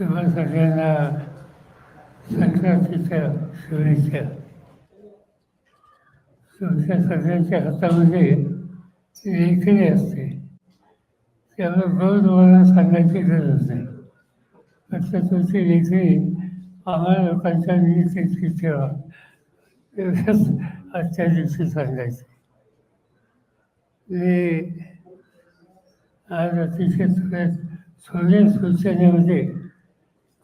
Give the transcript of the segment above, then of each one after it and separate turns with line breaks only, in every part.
तुम्हा सगळ्यांना संक्रांतीच्या शुभेच्छा. तुमच्या सगळ्यांच्या हातामध्ये लेखणी असते. त्यामुळे रोज मला सांगायची गरज नाही. फक्त तुमची लेखणी आम्हाला लोकांच्या निमित्ताची ठेवा. एवढंच आजच्या दिवशी सांगायचं. मी आज अतिशय थोड्या थोड्या सूचनेमध्ये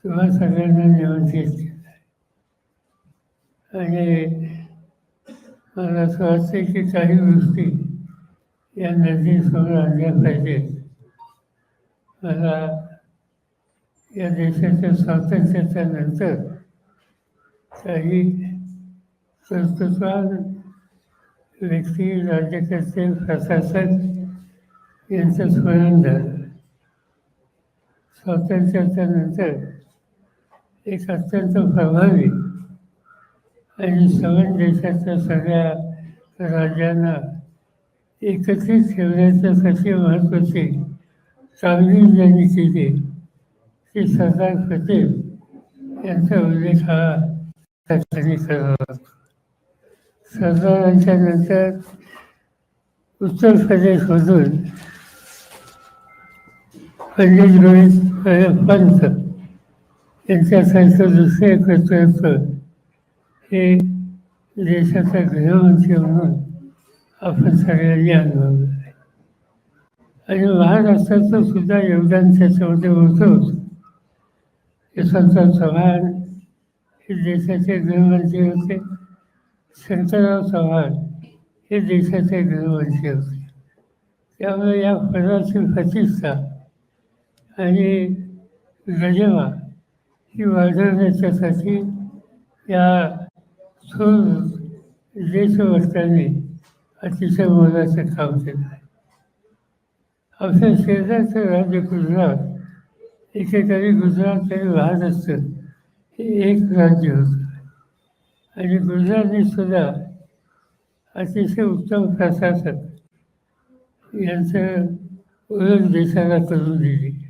किंवा सगळ्यांना निमंत्रित केलं आणि मला असं वाटतं की काही गोष्टी या नदीसमोर आणल्या पाहिजेत. मला या देशाच्या स्वातंत्र्याच्या नंतर काही कर्तृत्वान व्यक्ती राज्यकर्ते प्रशासक यांचं स्मरण झालं. स्वातंत्र्याच्या नंतर एक अत्यंत प्रभावी आणि सगळ्या देशाच्या सगळ्या राज्यांना एकत्रित ठेवण्याच्यासाठी महत्त्वाची कामगिरी ज्यांनी केली ती सरदार पटेल यांचा उल्लेख हा त्या ठिकाणी करावा सरदारांच्या नंतर उत्तर प्रदेशमधून पंडित रोहित पंत यांच्यासारखं एकत्र येतं हे देशाचा गृहमंत्री म्हणून आपण सगळ्यांनी अनुभवलं आहे आणि महाराष्ट्राचं सुद्धा योगदान त्याच्यामध्ये होतंच यशवंतराव चव्हाण हे देशाचे गृहमंत्री होते शंकरराव चव्हाण हे देशाचे गृहमंत्री होते त्यामुळे या पदाची प्रतिष्ठा आणि गरिमा ही वाढवण्याच्यासाठी या थोर देशभक्तांनी अतिशय मोलाचं काम केलं आहे. आमच्या शेजारचं राज्य गुजरात एकेकाळी गुजरात आणि महाराष्ट्र हे एक राज्य होतं. आणि गुजरातने सुद्धा अतिशय उत्तम प्रशासक यांचं उलट देशाला करून दिली.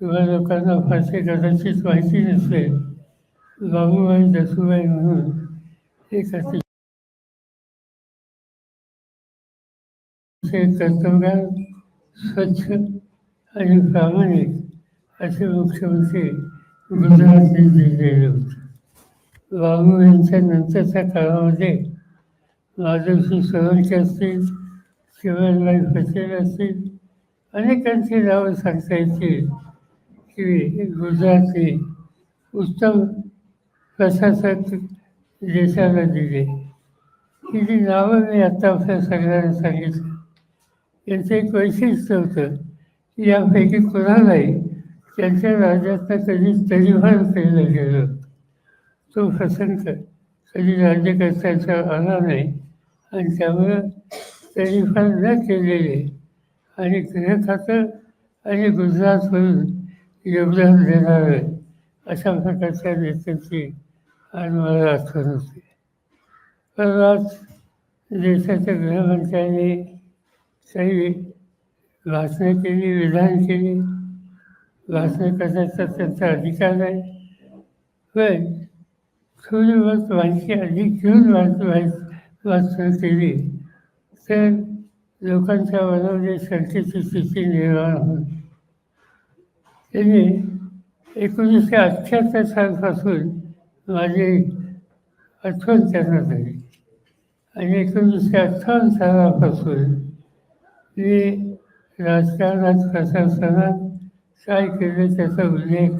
किंवा लोकांना फारसे कदाचित माहिती नसेल बाबूबाई जसूबाई म्हणून. एक अतिशय कर्तव्यात स्वच्छ आणि प्रामाणिक असे मुख्यमंत्री गुजरातने दिलेले होते. बाबू यांच्या नंतरच्या काळामध्ये माधवसिंग सोळंकी असतील शिवाजीबाई पटेल असतील अनेकांची नावं सांगता येतील. की गुजराती उत्तम प्रशासक देशाला दिले. ही जी नावं मी आत्ता आपल्या सगळ्यांना सांगितलं. त्यांचं एक वैशिष्ट्य होतं की यापैकी कोणालाही त्यांच्या राज्यातनं कधी तरीफान केलं गेलं. तो प्रसंग कधी राज्यकर्त्याचा आला नाही आणि त्यामुळं तरीफान न केलेले आणि गृह खातं आणि गुजरातमधून योगदान देणारं अशा प्रकारच्या नेत्याची आज मला आठवण होते. पण आज देशाच्या गृहमंत्र्यांनी काही भाषणं केली विधान केली. भाषणं करण्याचा त्यांचा अधिकार आहे पण थोडी मत माहिती अधिक घेऊन वाचणं केली. तर लोकांच्या मनामध्ये शंकेची स्थिती निर्माण होती त्यांनी एकोणीसशे अठ्ठ्याहत्तर सालपासून माझी आठवण त्यांना झाली. आणि एकोणीसशे अठ्ठावन्न सालापासून मी राजकारणात प्रशासनात काय केलं त्याचा उल्लेख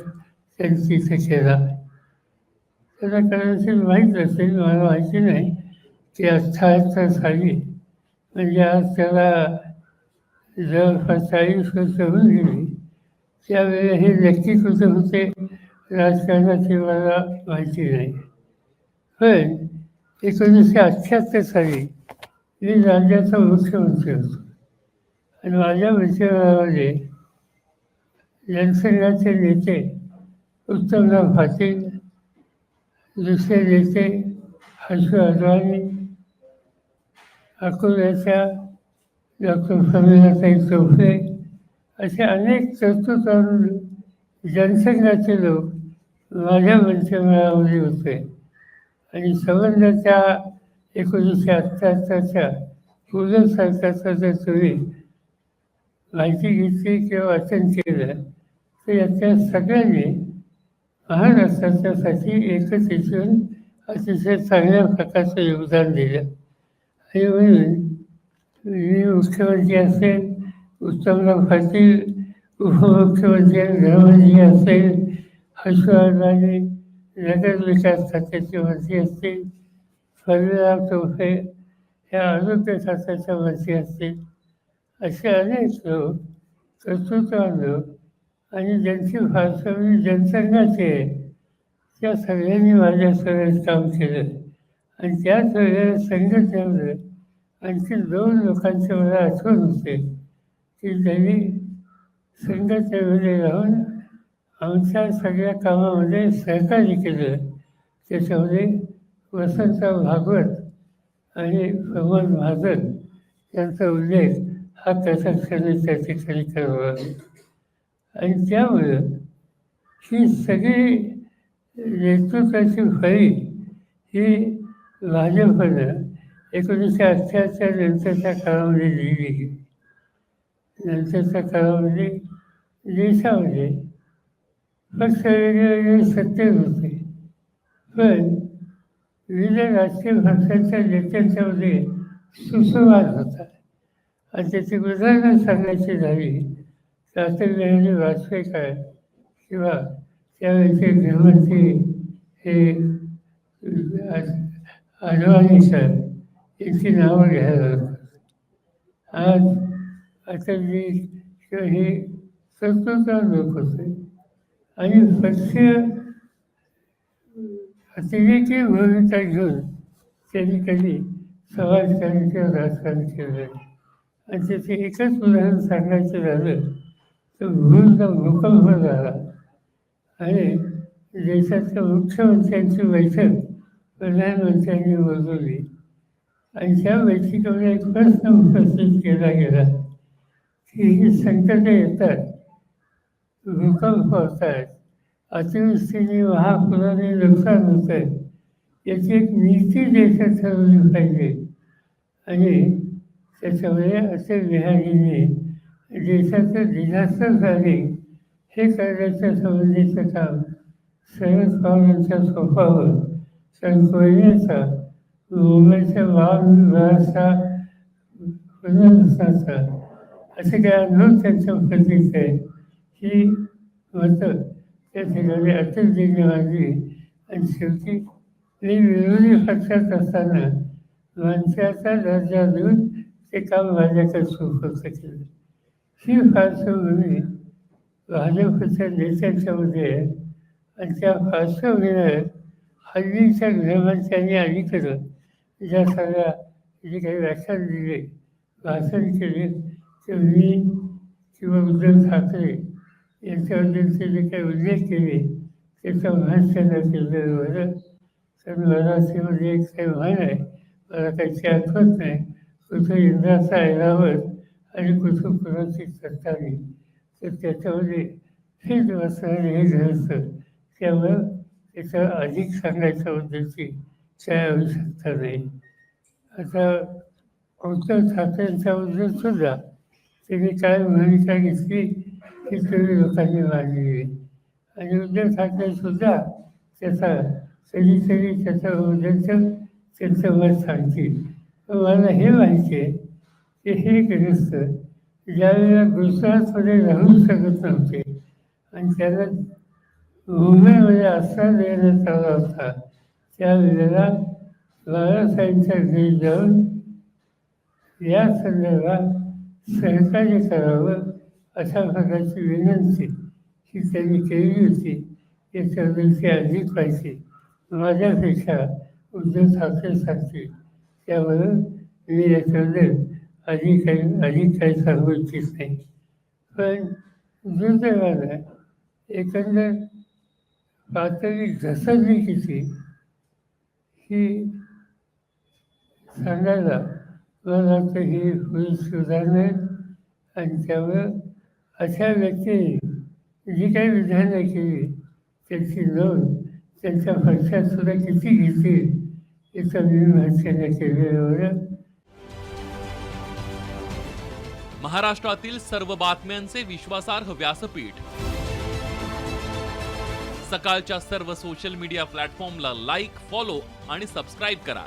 त्यांनी तिथे केला. त्यांना कदाचित माहीत असेल मला माहिती नाही की अठ्ठ्याहत्तर साली म्हणजे आज त्याला जवळपास चाळीस वर्ष होऊन गेली. त्यावेळी हे नक्की कुठे होते राजकारणाची मला माहिती नाही. पण एकोणीसशे अठ्ठ्याहत्तर साली मी राज्याचा मुख्यमंत्री होतो. आणि माझ्या मंत्रिमंडळामध्ये जनसंघाचे नेते उत्तमराव पाटील दुसरे नेते हर्ष अडवाणी अकोल्याच्या डॉक्टर फमिलाताई चौफे असे अनेक कर्तृत्वान जनसंघाचे लोक माझ्या मंचमेळामध्ये होते. आणि संबंधाच्या एकोणीसशे अठ्ठ्याहत्तरच्या पूर्ण सरकारचा जर तुम्ही माहिती घेतली किंवा वाचन केलं तर याच्या सगळ्यांनी महाराष्ट्राच्यासाठी एकच येऊन अतिशय चांगल्या प्रकारचं योगदान दिलं. आणि म्हणून मी मुख्यमंत्री असेल उत्तमराव पाटील उपमुख्यमंत्री गृहमंत्री असतील हर्षवर्धनाने नगर विकास खात्याचे मंत्री असतील फरीराव चौफे या आरोग्य खात्याच्या मंत्री असतील असे अनेक लोक कर्तृत्ववान लोक आणि ज्यांची पार्श्वभूमी जनसंघाची आहे त्या सगळ्यांनी माझ्या सगळ्यात काम केलं. आणि त्या सगळ्या संघटनेमध्ये आणखी दोन लोकांचे मला आठवण होते. की त्यांनी संघटनेमध्ये राहून आमच्या सगळ्या कामामध्ये सहकार्य केलं त्याच्यामध्ये वसंतराव भागवत आणि प्रमोद महाजन यांचा उल्लेख हा कथाक्षणी त्या ठिकाणी करावा आणि त्यामुळं ही सगळी नेतृत्वाची फळी ही भाजपनं एकोणीसशे अठ्ठ्याहत्तर नंतरच्या काळामध्ये लिहिली नंतरच्या काळामध्ये म्हणजे देशामध्ये म्हणजे पक्ष वेगवेगळे सत्तेत होते. पण विविध राजकीय पक्षांच्या नेत्यांच्यामध्ये सुसंवाद होता. आणि त्याची उदाहरणं सांगायची झाली तर अटल बिहारी वाजपेयी काय किंवा त्यावेळेचे गृहमंत्री हे अडवाणी सर यांची नावं घ्यायला लागतात. आज अटलजी हे कर्तृत्वान लोक होते आणि सत्य अतिरेकी भूमिका घेऊन त्यांनी कधी समाजकारण किंवा राजकारण केलं आणि त्याचे एकच उदाहरण सांगायचं झालं तर भूलचा भूकंप झाला. आणि देशाच्या मुख्यमंत्र्यांची बैठक प्रधानमंत्र्यांनी बोलवली. आणि त्या बैठकीमध्ये एक प्रश्न उपस्थित केला गेला. की ही संकटं येतात. भूकंप होतात अतिवृष्टीने महापुराने नुकसान होत आहे याची एक नीती देशात ठरवली पाहिजे. आणि त्याच्यामुळे असे विहारीने देशाचं डिझास्टर झाले हे करण्याच्या संबंधीचं काम शरद पवारांच्या सोपावर कारण कोयनेचा मुंबईच्या महाविभागाचा पुनर्वसाचा असं काही अनुभव त्यांच्या प्रतीक आहे? ही मतं त्या ठिकाणी अटलजींनी मांडली आणि शेवटी मी विरोधी पक्षात असताना माणसाचा दर्जा देऊन ते काम माझ्याकडे सुपूर्द केलं. ही पार्श्वभूमी भाजपच्या नेत्यांच्यामध्ये आहे. आणि त्या पार्श्वभूमीवर हल्लीच्या गृहमंत्र्यांनी अलीकडं ज्या सगळ्या जे काही व्याख्यान दिले भाषण केले ते मी किंवा उद्धव ठाकरे यांच्याबद्दलचे जे काही उल्लेख केले त्याचा महत्त्व केलेलं बरं तर मराठीमध्ये एक काही म्हण आहे मला त्याची आठवत नाही. कुठं इंद्राचा ऐरावत आणि कुठं कुणाची सत्तावी. तर त्याच्यामध्ये हे वाचणार हे घडतं त्यामुळं त्याचं अधिक सांगायच्या बद्दलची काय आवश्यकता नाही. आता उद्धव ठाकरेंच्याबद्दल सुद्धा त्यांनी काय भूमिका घेतली ती सगळी लोकांनी मांडलेली. आणि उद्धव ठाकरे सुद्धा त्याचा कधीतरी उद्याचं त्यांचं मत सांगतील. मला हे माहिती आहे की हे ग्रस्त ज्यावेळेला गुजरातमध्ये राहू शकत नव्हते आणि त्याला मुंबईमध्ये आश्रय देण्यात आला होता त्यावेळेला बाळासाहेबच्या घरी जाऊन या संदर्भात सहकार्य करावं अशा प्रकारची विनंती ही त्यांनी केली होती. हे याच्याबद्दलची अधिक पाहिजे. माझ्यापेक्षा उद्धव ठाकरे सांगतील त्यामुळं मी याच्याबद्दल अधिक काही अधिक काही सांगू इच्छित नाही. पण दुर्दैवानं एकंदर पातळी घसरली किती ही सांगायला मला वाटतं ही होईल सुधारणा आणि त्यामुळं अशा व्यक्ती जी काही विधानं केली त्यांची नोंद त्यांच्या खर्चात सुद्धा किती घेतील याचा मी भाषेने केलेलं
महाराष्ट्रातील सर्व बातम्यांचे विश्वासार्ह व्यासपीठ. सकाळच्या सर्व सोशल मीडिया प्लॅटफॉर्मला लाईक फॉलो आणि सबस्क्राईब करा.